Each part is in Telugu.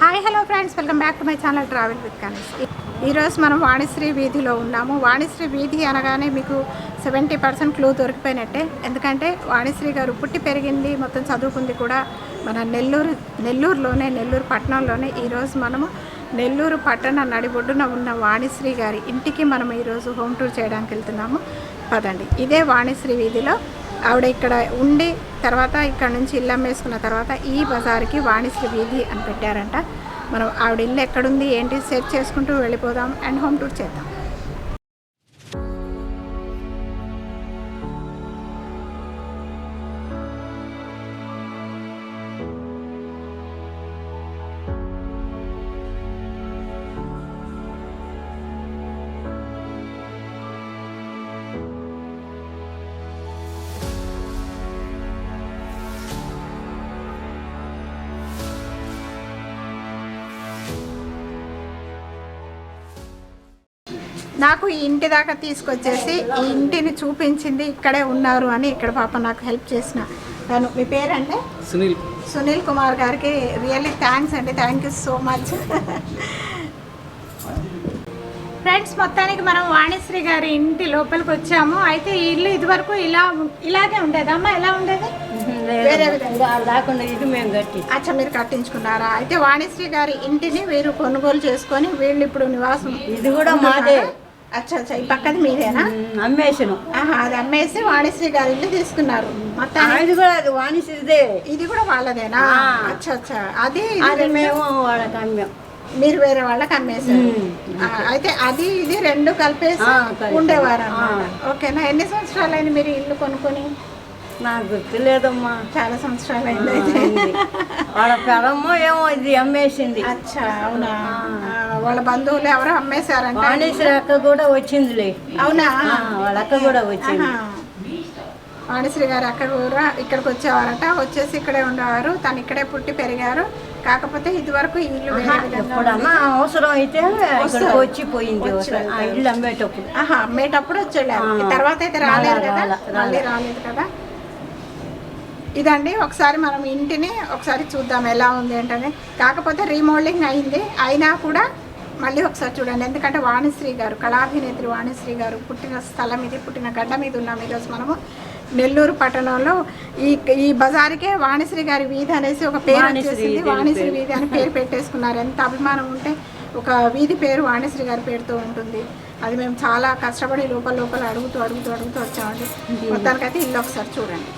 Hi hello friends welcome back to my channel travel with Kanees ఈరోజు మనం వాణిశ్రీ వీధిలో ఉన్నాము. వాణిశ్రీ వీధి అనగానే మీకు సెవెంటీ పర్సెంట్ క్లూ దొరికిపోయినట్టే. ఎందుకంటే వాణిశ్రీ గారు పుట్టి పెరిగింది మొత్తం చదువుకుంది కూడా మన నెల్లూరు నెల్లూరులోనే నెల్లూరు పట్టణంలోనే. ఈరోజు మనము నెల్లూరు పట్టణ నడిబొడ్డున ఉన్న వాణిశ్రీ గారి ఇంటికి మనం ఈరోజు హోమ్ టూర్ చేయడానికి వెళ్తున్నాము. పదండి. ఇదే వాణిశ్రీ వీధిలో ఆవిడ ఇక్కడ ఉండి తర్వాత ఇక్కడ నుంచి ఇల్లు అమ్మేసుకున్న తర్వాత ఈ బజార్కి వాణిశ్రీ వీధి అని పెట్టారంట. మనం ఆవిడ ఇల్లు ఎక్కడుంది ఏంటి సెర్చ్ చేసుకుంటూ వెళ్ళిపోదాం అండ్ హోమ్ టూర్ చేద్దాం. నాకు ఈ ఇంటి దాకా తీసుకొచ్చేసి ఈ ఇంటిని చూపించింది ఇక్కడే ఉన్నారు అని ఇక్కడ పాప నాకు హెల్ప్ చేసిన తను. మీ పేరంటే సునీల్. సునీల్ కుమార్ గారికి రియల్లీ థ్యాంక్స్ అండి. Thank you so much friends మొత్తానికి మనం వాణిశ్రీ గారి ఇంటి లోపలికి వచ్చాము. అయితే ఈ ఇల్లు ఇదివరకు ఇలా ఇలాగే ఉండేదమ్మా ఎలా ఉండేది? వేరే విధంగా లేకుండా ఇది మేము కట్టి అచ్చా మీరు కట్టించుకున్నారా? అయితే వాణిశ్రీ గారి ఇంటిని వీరు కొనుగోలు చేసుకొని వీళ్ళు ఇప్పుడు నివాసం ఇది కూడా మాదే. అచ్చా అచ్చా ఈ పక్కది మీదేనా అమ్మేసాను. ఆహా అది అమ్మేసి వాణిశ్రీ గారి ఇల్లు తీసుకున్నారు. మొత్తం ఇది కూడా అది వాణిసిదే ఇది కూడా వాళ్ళదేనా. అచ్చా అచ్చా. అది అది మేము వాళ్ళకి అమ్మాం. మీరు వేరే వాళ్ళకి అమ్మేశారు. అయితే అది ఇది రెండు కలిపేసి. ఉండేవారు. ఓకేనా? ఎన్ని సంవత్సరాలు అయింది మీరు ఇల్లు కొనుక్కొని? నాకు గుర్తులేదమ్మా. చాలా సంవత్సరాలు అయింది. వాళ్ళ పెరమ్మో ఏమో ఇది అమ్మేసింది. అచ్చా అవునా? వాళ్ళ బంధువులు ఎవరో అమ్మేశారంట? అక్క కూడా వచ్చిందిలే. అవునా? వాళ్ళ అక్క కూడా వచ్చింది. వాణిశ్రీ గారు అక్క కూడా ఇక్కడికి వచ్చేవారట. వచ్చేసి ఇక్కడే ఉండేవారు. తను ఇక్కడే పుట్టి పెరిగారు. కాకపోతే ఇదివరకు ఈ ఇల్లు అవసరం అయితే. వచ్చి పోయింది ఇల్లు అమ్మేటప్పుడు. అమ్మేటప్పుడు వచ్చేళ్ళారు. తర్వాత అయితే రాలేదు రాలే, కదా? మళ్ళీ రాలే. రాలేదు కదా? ఇదండి ఒకసారి మనం ఇంటిని ఒకసారి చూద్దాం ఎలా ఉంది ఏంటని కాకపోతే రీమోల్డింగ్ అయింది అయినా కూడా మళ్ళీ ఒకసారి చూడండి. ఎందుకంటే వాణిశ్రీ గారు కళాభినేత్రి వాణిశ్రీ గారు పుట్టిన స్థలం ఇది పుట్టిన గడ్డ మీద ఉన్నాం ఈరోజు మనము. నెల్లూరు పట్టణంలో ఈ ఈ బజారుకే వాణిశ్రీ గారి వీధి అనేసి ఒక పేరు వచ్చేసింది. వాణిశ్రీ. వీధి అని పేరు పెట్టేసుకున్నారు. ఎంత అభిమానం ఉంటే ఒక వీధి పేరు వాణిశ్రీ గారి పేరుతో ఉంటుంది. అది మేము చాలా కష్టపడి లోపల లోపల అడుగుతూ అడుగుతూ అడుగుతూ వచ్చామండి. మొత్తానికైతే ఇల్లు ఒకసారి చూడండి.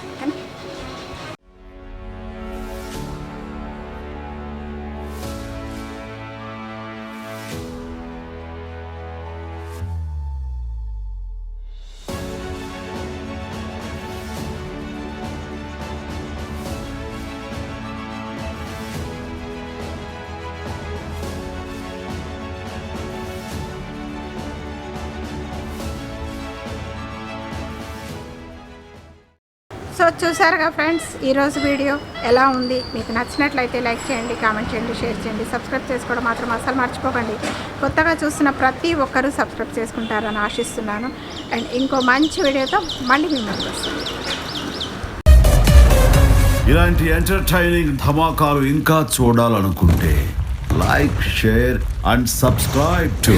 సో చూసారుగా ఫ్రెండ్స్? ఈరోజు వీడియో ఎలా ఉంది? మీకు నచ్చినట్లయితే లైక్ చేయండి కామెంట్ చేయండి షేర్ చేయండి సబ్స్క్రైబ్ చేసుకోవడం మాత్రం అసలు మర్చిపోకండి. కొత్తగా చూస్తున్న ప్రతి ఒక్కరూ సబ్స్క్రైబ్ చేసుకుంటారని ఆశిస్తున్నాను. అండ్ ఇంకో మంచి వీడియోతో మళ్ళీ మీ ముందుకు వస్తాను. ఇలాంటి ఎంటర్టైనింగ్ ధమాకాలు ఇంకా చూడాలనుకుంటే like share and subscribe to